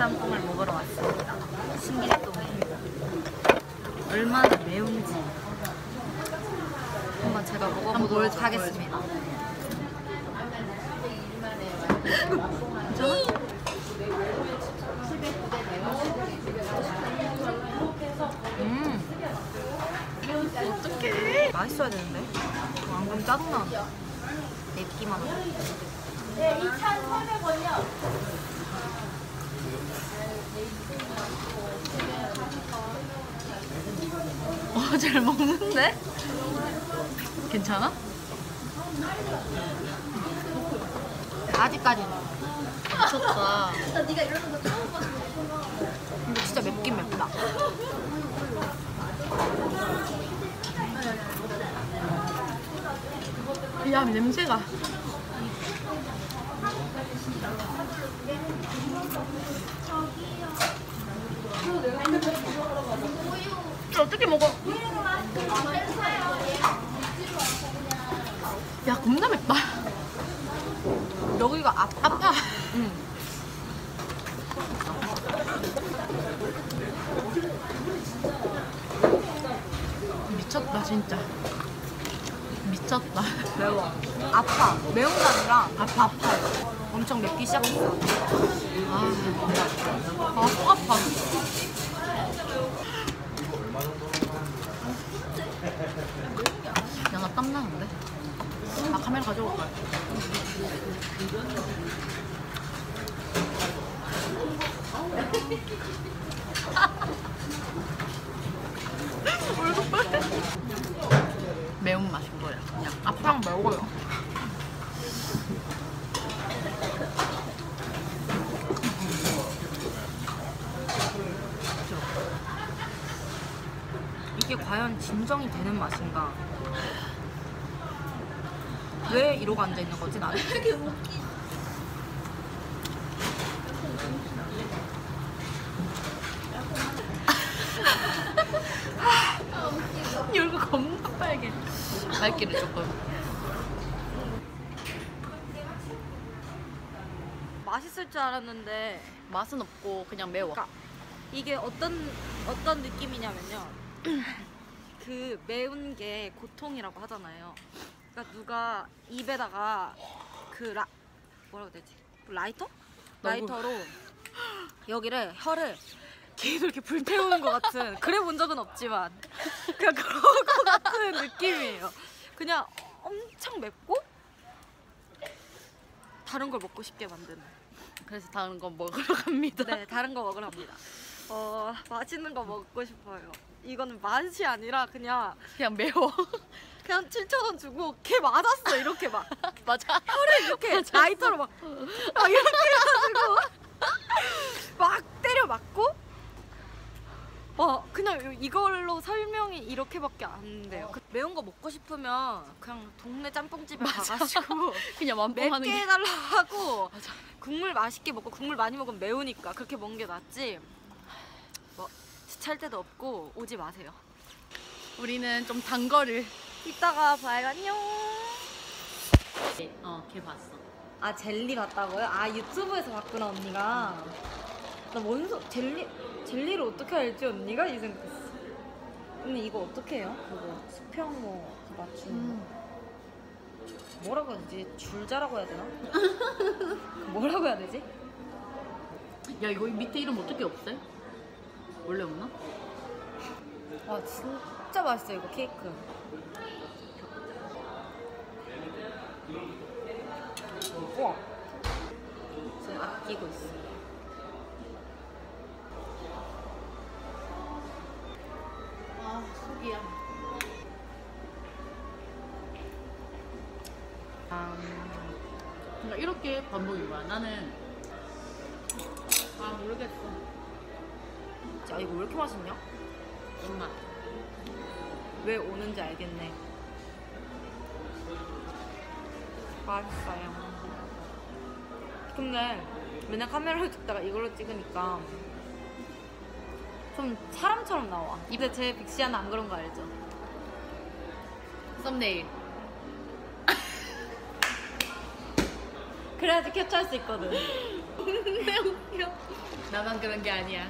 짬뽕을 먹으러 왔습니다. 신길동에 얼마나 매운지 한번 제가 먹어보도록 하겠습니다. 괜찮아? 음. 어떡해. 맛있어야 되는데. 어, 안 그러면 짜증나. 맵기만 하고. 어, 잘 먹는데? 괜찮아? 아직까지는. 미쳤다. 근데 진짜 맵긴 맵다. 야 냄새가 어떻게 먹어? 야 겁나 맵다 여기가 아파. 아파 응. 미쳤다 진짜 미쳤다 매워. 아파. 매운 게 아니라 아파, 아파. 엄청 맵기 시작했어. 아, 속 아파 야나 땀나는데? 나 카메라 가져올 거야 매운맛인 거야 그냥 앞랑 매워요. 이게 과연 진정이 되는 맛인가? 왜 이러고 앉아 있는 거지 나는? 얼굴 겁나 빨개 밝기를 조금 맛있을 줄 알았는데 맛은 없고 그냥 매워 그러니까 이게 어떤 어떤 느낌이냐면요. 그 매운 게 고통이라고 하잖아요. 그러니까 누가 입에다가 그 라, 뭐라고 되지? 라이터? 라이터로 여기를 혀를 계속 이렇게 불태우는 것 같은 그래 본 적은 없지만 그냥 그런 것 같은 느낌이에요. 그냥 엄청 맵고 다른 걸 먹고 싶게 만드는. 그래서 다른 거 먹으러 갑니다 네, 다른 거 먹으러 갑니다. 어, 맛있는 거 먹고 싶어요. 이거는 맛이 아니라 그냥 그냥 매워 그냥 7천 원 주고 걔 맞았어. 이렇게 막. 맞아. 혀를 이렇게 라이터로 막, 막 이렇게 해가지고. 막 때려 맞고. 어 그냥 이걸로 설명이 이렇게밖에 안 돼요. 그 매운 거 먹고 싶으면 그냥 동네 짬뽕집에 가가지고 그냥 완봉하는 맵게 게. 해달라 하고 국물 맛있게 먹고 국물 많이 먹으면 매우니까 그렇게 먹는 게 낫지. 뭐 지찰 데도 없고 오지 마세요. 우리는 좀 단 거를 이따가 봐요 안녕 어 걔 봤어 아 젤리 같다고요? 아 유튜브에서 봤구나 언니가 나 원소 젤리 젤리를 어떻게 알지 언니가 이 생각했어 언니 이거 어떻게 해요? 그거 수평 뭐 맞추는 거 뭐라고 해야 되지? 줄자라고 해야 되나? 뭐라고 해야 되지? 야 이거 밑에 이름 어떻게 없애? 원래 없나? 와 진짜 맛있어 이거 케이크. 우와. 지금 아끼고 있어. 아 속이야. 아, 그러니까 이렇게 반복인 거야. 나는 아 모르겠어. 야 이거 왜 이렇게 맛있냐? 입맛 왜 오는지 알겠네. 맛있어요. 근데 맨날 카메라를 찍다가 이걸로 찍으니까 좀 사람처럼 나와. 근데 제 빅시아는 안 그런 거 알죠? 썸네일. 그래야지 캡처할 수 있거든. 나만 그런 게 아니야.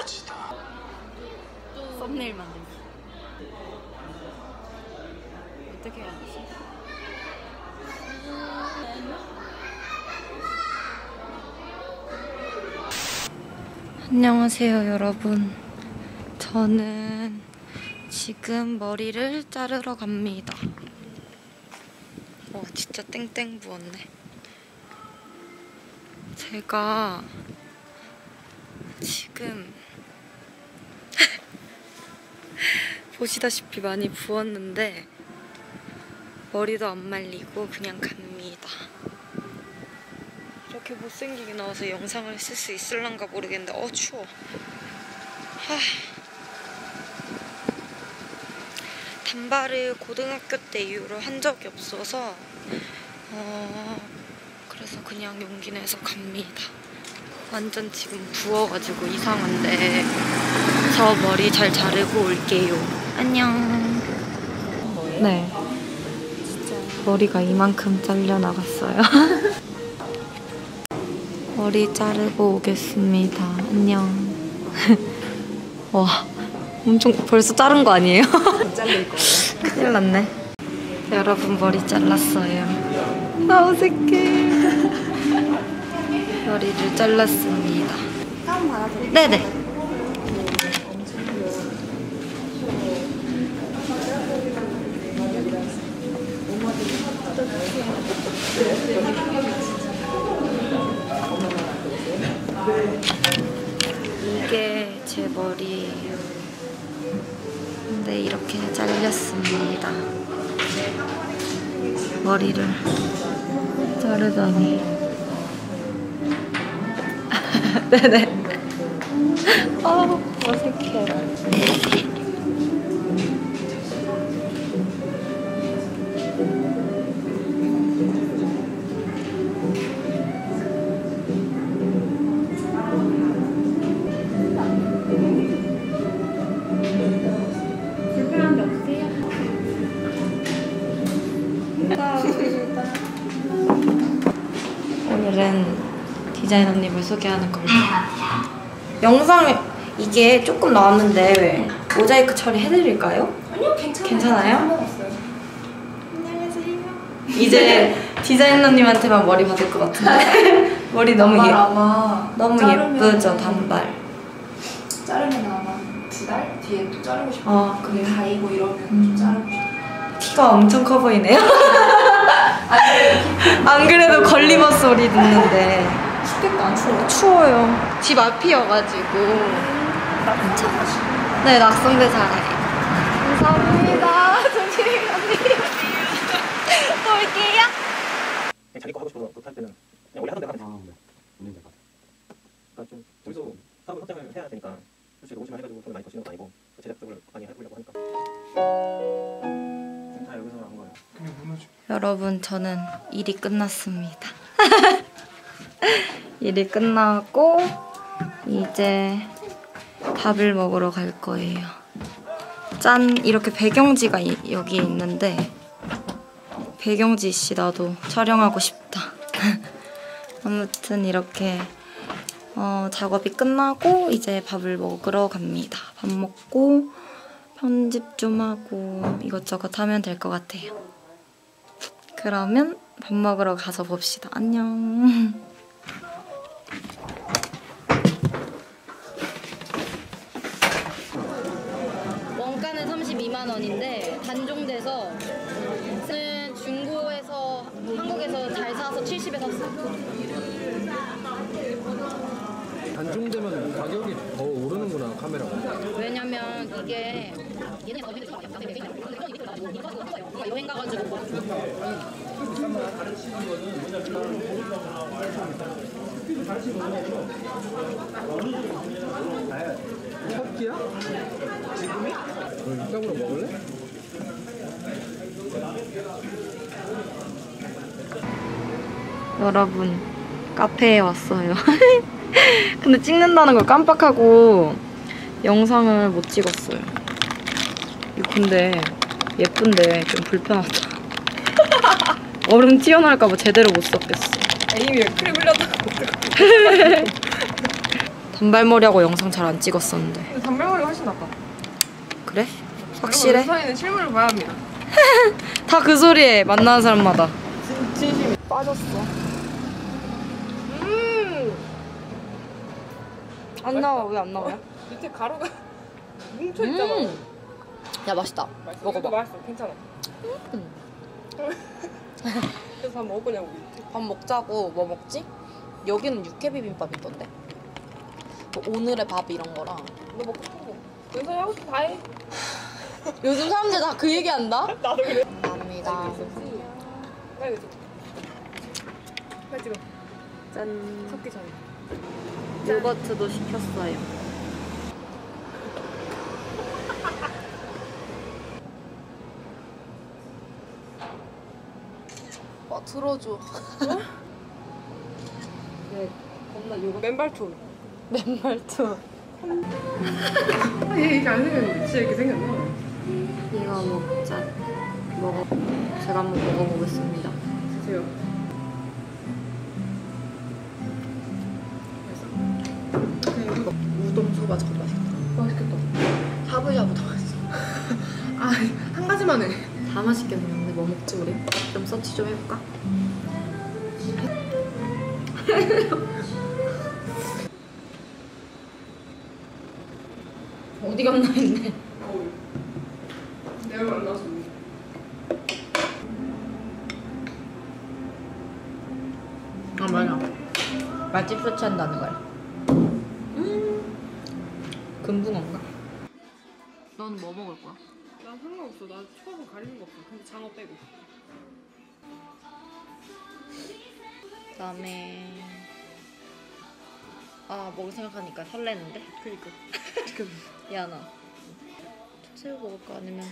오지다 썸네일 만들기. 어떻게 해야 되지? 안녕하세요, 여러분. 저는 지금 머리를 자르러 갑니다. 와, 진짜 땡땡 부었네. 제가 지금 보시다시피 많이 부었는데 머리도 안 말리고 그냥 갑니다. 이렇게 못생기게 나와서 영상을 쓸 수 있을란가 모르겠는데 어 추워. 하. 단발을 고등학교 때 이후로 한 적이 없어서 어 그래서 그냥 용기 내서 갑니다. 완전 지금 부어가지고 이상한데 저 머리 잘 자르고 올게요. 안녕. 네. 머리가 이만큼 잘려 나갔어요. 머리 자르고 오겠습니다. 안녕. 와, 엄청 벌써 자른 거 아니에요? 잘릴 거예요. 큰일 났네. 여러분 머리 잘랐어요. 아 어색해. 머리를 잘랐습니다. 네네. 이게 제 머리예요. 근데 이렇게 잘렸습니다. 머리를 자르다니. 네네. 아, 어색해. 오늘은 디자이너님 을 소개하는 걸로. 영상 이게 조금 나왔는데 모자이크 처리 해드릴까요? 아니요, 괜찮아요. 괜찮아요? 안녕하세요. 이제 디자이너님한테만 머리 받을 것 같은데 머리 너무 예 너무 자르면- 예쁘죠 단발. 자르면 아마 두 달 뒤에 또 자르고 싶어. 아 그래. 다이고 이러면 음. 좀 자르고 싶어. 키가 엄청 커 보이네요. 안 그래도 걸리버 소리 듣는데 춥겠다 안 추워. 추워요. 집 앞이어가지고. 네, 낙성대 잘해요. 감사합니다. 조심히 가세요. 또 올게요. 그냥 자기 거 하고 거 못할 때는 그냥 원래 하던 대로 하면 돼. 그러니까 좀 저기서 사업을 확장을 해야 되니까 솔직히 오시만 해가지고 돈을 많이 버시는 것도 아니고 또 제작 쪽을 많이 해보려고 하니까 지금 다 여기서 한 거예요. 여러분, 저는 일이 끝났습니다. 일이 끝나고 이제 밥을 먹으러 갈 거예요. 짠! 이렇게 배경지가 이- 여기에 있는데 배경지 씨 나도 촬영하고 싶다. 아무튼 이렇게 어, 작업이 끝나고 이제 밥을 먹으러 갑니다. 밥 먹고 편집 좀 하고 이것저것 하면 될 것 같아요. 그러면 밥 먹으러 가서 봅시다. 안녕. 원가는 32만 원인데 단종돼서 는 중고에서 한국에서 잘 사서 70에 샀어요. 단종되면 가격이 더 오르는구나 카메라가 왜냐면 이게 여행 가가지고 첫 끼야? 지금이? 응, 이따구로 먹을래? 여러분 카페에 왔어요. 근데 찍는다는 걸 깜빡하고 영상을 못 찍었어요. 근데 예쁜데 좀 불편하다. 얼음 튀어나올까봐 제대로 못 썼겠어. 에이미 크림 흘렸다. 단발머리하고 영상 잘 안 찍었었는데. 단발머리가 훨씬 낫다. 그래? 확실해? 사이는 실물을 봐야 합니다. 다 그 소리에 만나는 사람마다. 진심이 빠졌어. 음안 나와 왜 안 나와요? 밑에 가루가 뭉쳐 있잖아. 음. 야 맛있다. 맛있어. 먹어봐. 맛있어. 괜찮아. 그래서 밥 먹을 거냐고. 밥 먹자고 뭐 먹지? 여기는 육회 비빔밥 있던데. 뭐 오늘의 밥 이런 거랑. 너 먹고 여기서 하고 싶은 거다 해. 요즘 사람들 다 그 얘기한다. 나도 그래. 감사합니다. 빨리 찍어. 빨리 찍어. 짠. 섞기 전에. 요거트도 시켰어요. 어, 들어줘. 네, 겁나 요거 맨발톱. 맨말투. 아, 얘 이게 안 생겼는데 진짜 이렇게 생겼나? 이거 먹자. 먹어. 제가 한번 먹어보겠습니다. 드세요. 우동 소바 저거 맛있겠다. 맛있겠다. 샤브샤브 더 맛있어. 아, 한 가지만 해. 다 맛있겠네요. 근데 뭐 먹지 우리? 좀 서치 좀 해볼까? 어디 갔나 했네. 내가 만나서. 아 맞아. 맛집 서치한다는 거야. 음. 금붕어인가? 넌 뭐 먹을 거야? 난 상관없어. 난 초밥은 가리는 거 없어. 근데 장어 빼고. 그다음에 아 먹을 생각하니까 설레는데. 그니까. 야나. 새우 먹을까 아니면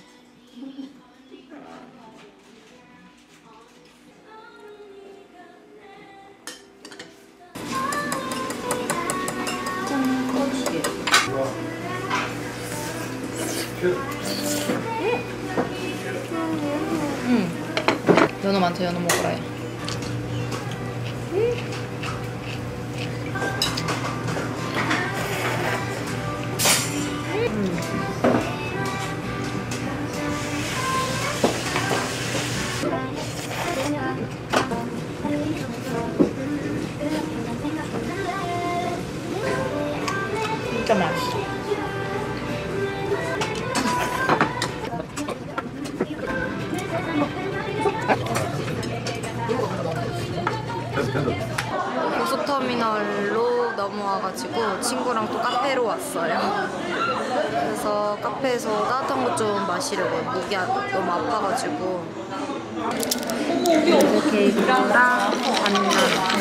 짠 꺼지게. 응. 연어 많다 연어 먹으라 해. 이렇게 케이크랑 바닐라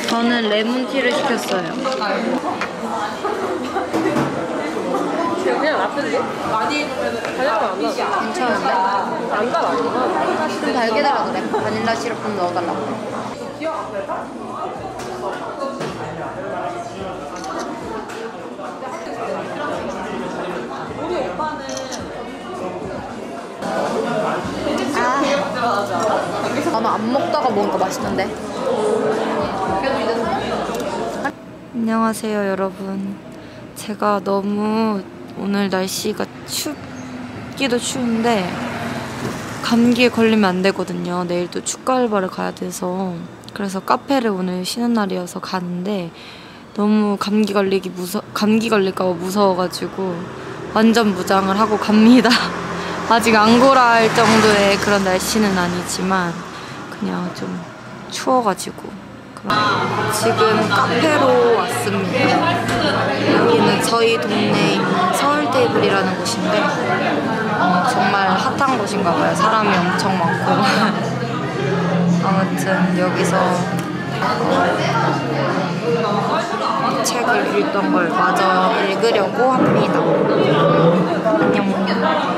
저는 레몬티를 시켰어요. 그냥 라떼인데? 많이 안 나. 괜찮은데? 안 달아. 좀 달게 달라 그래. 바닐라 시럽 좀 넣어달라고. 아, 나는 안 먹다가 먹으니까 맛있던데. 안녕하세요, 여러분. 제가 너무 오늘 날씨가 춥기도 추운데 감기에 걸리면 안 되거든요. 내일 또 축가 알바를 가야 돼서 그래서 카페를 오늘 쉬는 날이어서 가는데 너무 감기 걸리기 무서 감기 걸릴까 봐 무서워가지고 완전 무장을 하고 갑니다. 아직 앙고라 할 정도의 그런 날씨는 아니지만 그냥 좀 추워가지고 지금 카페로 왔습니다. 여기는 저희 동네에 있는 서울 테이블이라는 곳인데 어, 정말 핫한 곳인가 봐요. 사람이 엄청 많고. 아무튼 여기서 어, 책을 읽던 걸 마저 읽으려고 합니다.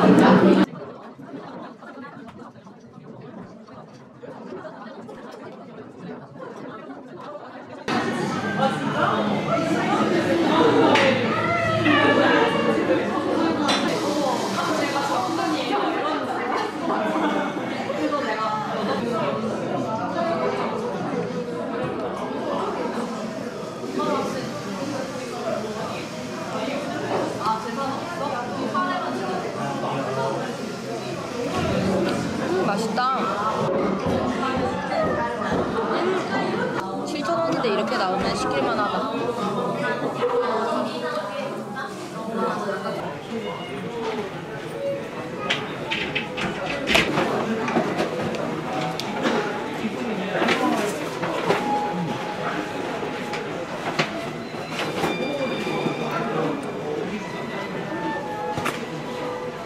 안녕. 맛있다. 7,000원인데 이렇게 나오면 시킬만 하다.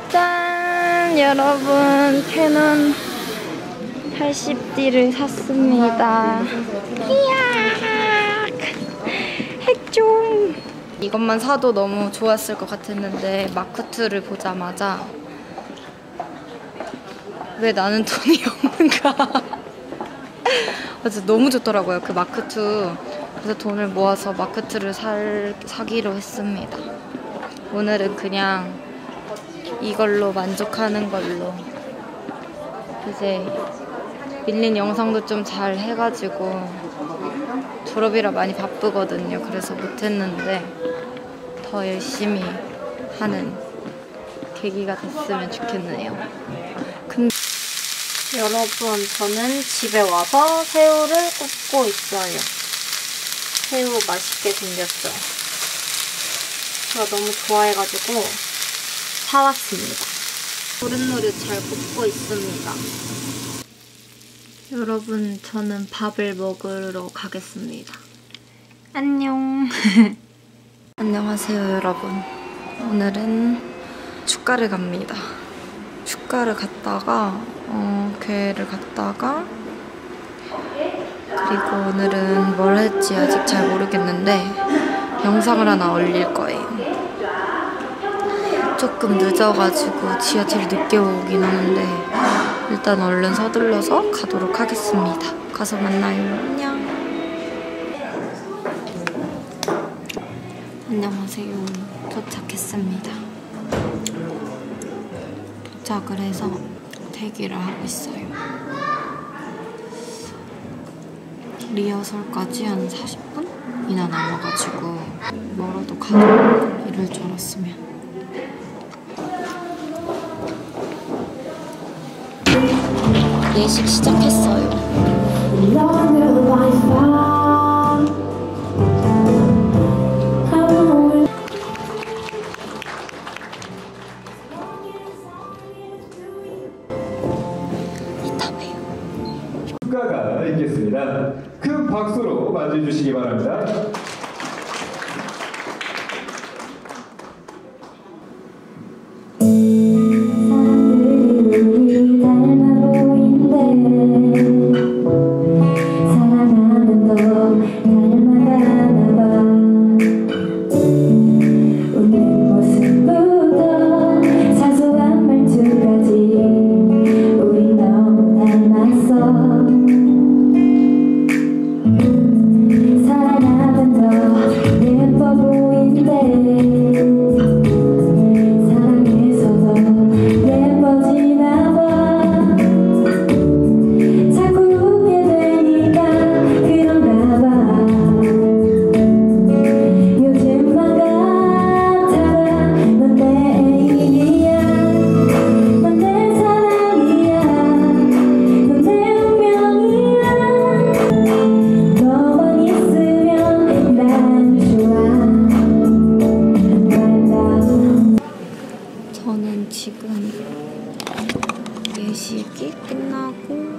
짠! 여러분, 캐논 80D를 샀습니다. 이야! 핵종! 이것만 사도 너무 좋았을 것 같았는데, 마크2를 보자마자, 왜 나는 돈이 없는가? 맞아, 너무 좋더라고요, 그 마크2. 그래서 돈을 모아서 마크2를 살, 사기로 했습니다. 오늘은 그냥 이걸로 만족하는 걸로 이제 밀린 영상도 좀 잘 해가지고 졸업이라 많이 바쁘거든요. 그래서 못했는데 더 열심히 하는 계기가 됐으면 좋겠네요. 근데 여러분 저는 집에 와서 새우를 굽고 있어요. 새우 맛있게 생겼죠? 제가 너무 좋아해가지고 사왔습니다. 노릇노릇 잘 굽고 있습니다. 여러분, 저는 밥을 먹으러 가겠습니다. 안녕. 안녕하세요, 여러분. 오늘은 축가를 갑니다. 축가를 갔다가, 어, 교회를 갔다가, 그리고 오늘은 뭘 할지 아직 잘 모르겠는데, 영상을 하나 올릴 거예요. 조금 늦어가지고 지하철이 늦게 오긴 하는데 일단 얼른 서둘러서 가도록 하겠습니다. 가서 만나요. 안녕. 안녕하세요. 도착했습니다. 도착을 해서 대기를 하고 있어요. 리허설까지 한 40분 이나 남아가지고 멀어도 가도 이럴 줄 알았으면 예식 시작했어요. 지금 예식이 끝나고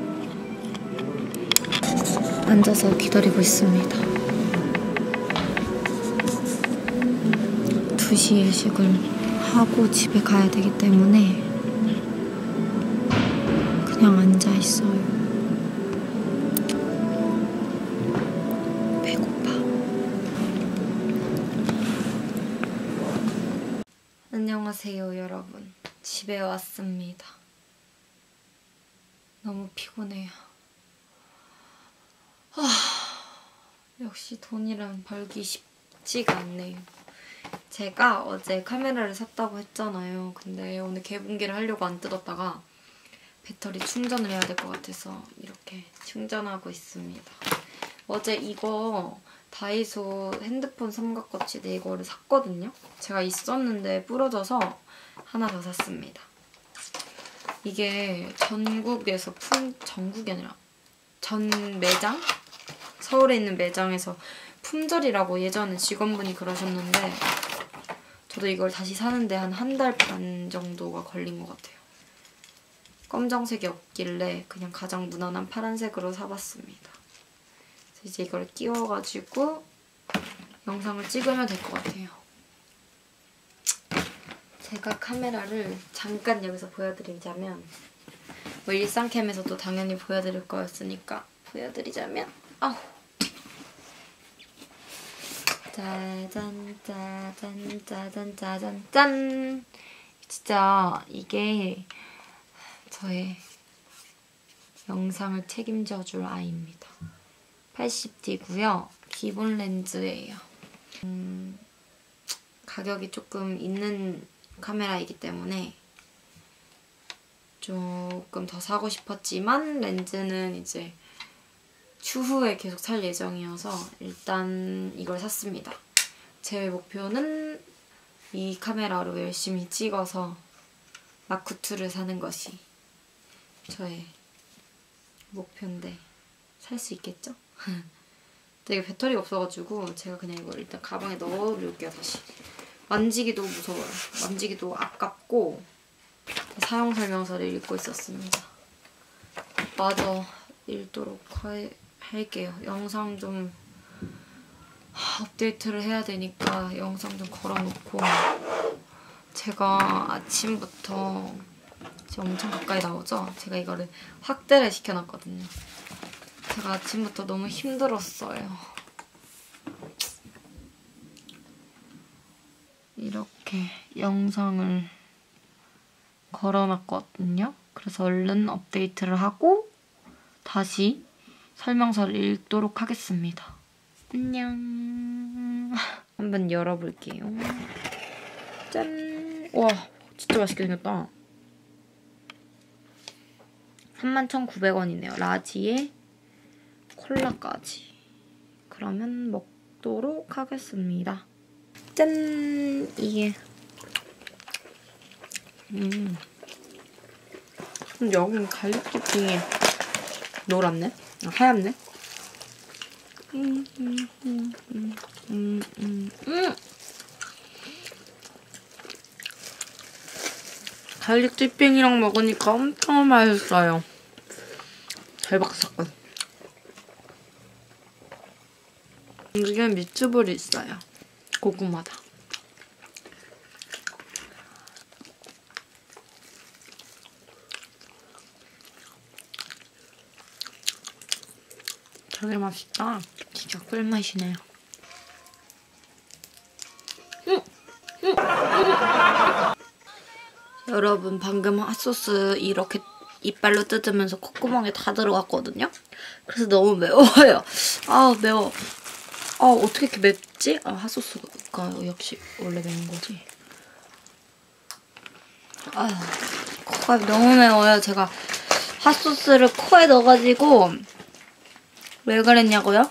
앉아서 기다리고 있습니다. 2시 예식을 하고 집에 가야 되기 때문에 그냥 앉아 있어요. 배고파. 안녕하세요, 여러분. 집에 왔습니다. 너무 피곤해요. 아, 역시 돈이란 벌기 쉽지가 않네요. 제가 어제 카메라를 샀다고 했잖아요. 근데 오늘 개봉기를 하려고 안 뜯었다가 배터리 충전을 해야 될 것 같아서 이렇게 충전하고 있습니다. 어제 이거 다이소 핸드폰 삼각거치대 이거를 샀거든요. 제가 있었는데 부러져서 하나 더 샀습니다. 이게 전국에서 품 전국이 아니라 전 매장 서울에 있는 매장에서 품절이라고 예전에 직원분이 그러셨는데 저도 이걸 다시 사는데 한 한 달 반 정도가 걸린 것 같아요. 검정색이 없길래 그냥 가장 무난한 파란색으로 사봤습니다. 이제 이걸 끼워가지고 영상을 찍으면 될 것 같아요. 제가 카메라를 잠깐 여기서 보여드리자면 뭐 일상캠에서도 당연히 보여드릴 거였으니까 보여드리자면 아우. 짜잔 짜잔 짜잔 짜잔 짠. 진짜 이게 저의 영상을 책임져 줄 아이입니다 80D고요 기본 렌즈예요 음, 가격이 조금 있는 카메라이기 때문에 조금 더 사고 싶었지만 렌즈는 이제 추후에 계속 살 예정이어서 일단 이걸 샀습니다. 제 목표는 이 카메라로 열심히 찍어서 마크2를 사는 것이 저의 목표인데 살 수 있겠죠? 되게 배터리가 없어가지고 제가 그냥 이걸 일단 가방에 넣어놓을게요 다시. 만지기도 무서워요. 만지기도 아깝고 사용 설명서를 읽고 있었습니다. 마저 읽도록 하, 할게요. 영상 좀 업데이트를 해야 되니까 영상 좀 걸어놓고. 제가 아침부터 지금 엄청 가까이 나오죠? 제가 이거를 확대를 시켜놨거든요 제가 아침부터 너무 힘들었어요. 이렇게 영상을 걸어놨거든요. 그래서 얼른 업데이트를 하고 다시 설명서를 읽도록 하겠습니다. 안녕. 한번 열어볼게요. 짠. 와, 진짜 맛있게 생겼다. 31,900원이네요. 라지에 콜라까지. 그러면 먹도록 하겠습니다. 짠! 이게. 음. 여기는 갈릭 토핑이 노랗네? 아, 하얗네? 갈릭 토핑이랑 먹으니까 엄청 맛있어요. 대박 사건. 이게 미츠볼이 있어요. 고구마다. 되게 맛있다. 진짜 꿀맛이네요. 여러분 방금 핫소스 이렇게 이빨로 뜯으면서 콧구멍에 다 들어갔거든요. 그래서 너무 매워요. 아 매워. 아 어떻게 이렇게 맵지? 아 핫소스가 역시 원래 매운 거지. 아 코가 너무 매워요. 제가 핫소스를 코에 넣어가지고 왜 그랬냐고요?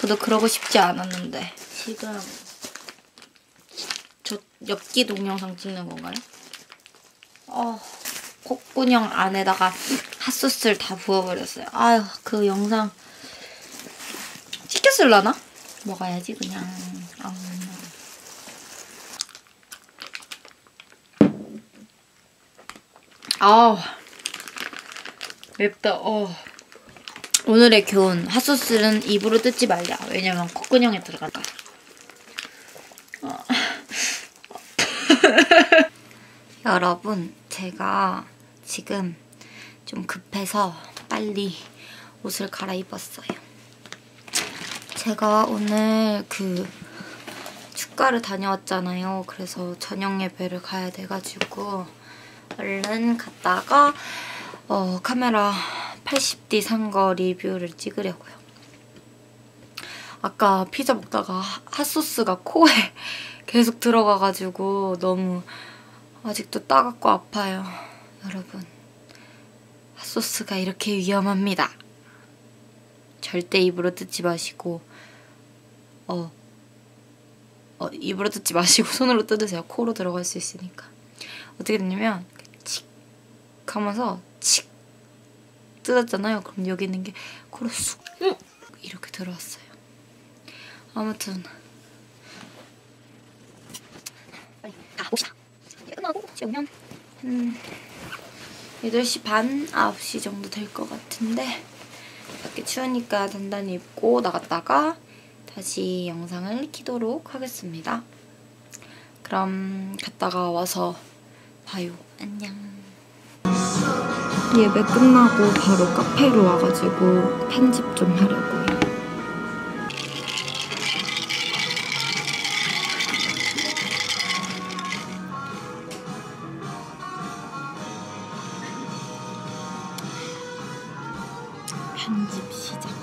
저도 그러고 싶지 않았는데 지금 저 엽기 동영상 찍는 건가요? 어, 콧구녕 안에다가 핫소스를 다 부어버렸어요. 아유, 그 영상 시켰을라나? 먹어야지 그냥. 아우. 아우 맵다. 어. 오늘의 교훈 핫소스는 입으로 뜯지 말자. 왜냐면 콧구녕에 들어갈까. 어. 여러분, 제가 지금 좀 급해서 빨리 옷을 갈아입었어요. 제가 오늘 그 축가를 다녀왔잖아요. 그래서 저녁 예배를 가야 돼가지고 얼른 갔다가 어, 카메라 80D 산 거 리뷰를 찍으려고요. 아까 피자 먹다가 핫소스가 코에 계속 들어가가지고 너무 아직도 따갑고 아파요. 여러분, 핫소스가 이렇게 위험합니다. 절대 입으로 뜯지 마시고 어, 어 입으로 뜯지 마시고 손으로 뜯으세요. 코로 들어갈 수 있으니까. 어떻게 됐냐면 칙, 하면서 칙 뜯었잖아요. 그럼 여기 있는 게 코로 쑥 이렇게 들어왔어요. 아무튼. 이제 끝나고 오면 한 8시 반, 9시 정도 될 것 같은데 밖에 추우니까 단단히 입고 나갔다가 다시 영상을 키도록 하겠습니다. 그럼 갔다가 와서 봐요. 안녕. 예배 끝나고 바로 카페로 와가지고 편집 좀 하려고 편집 시작.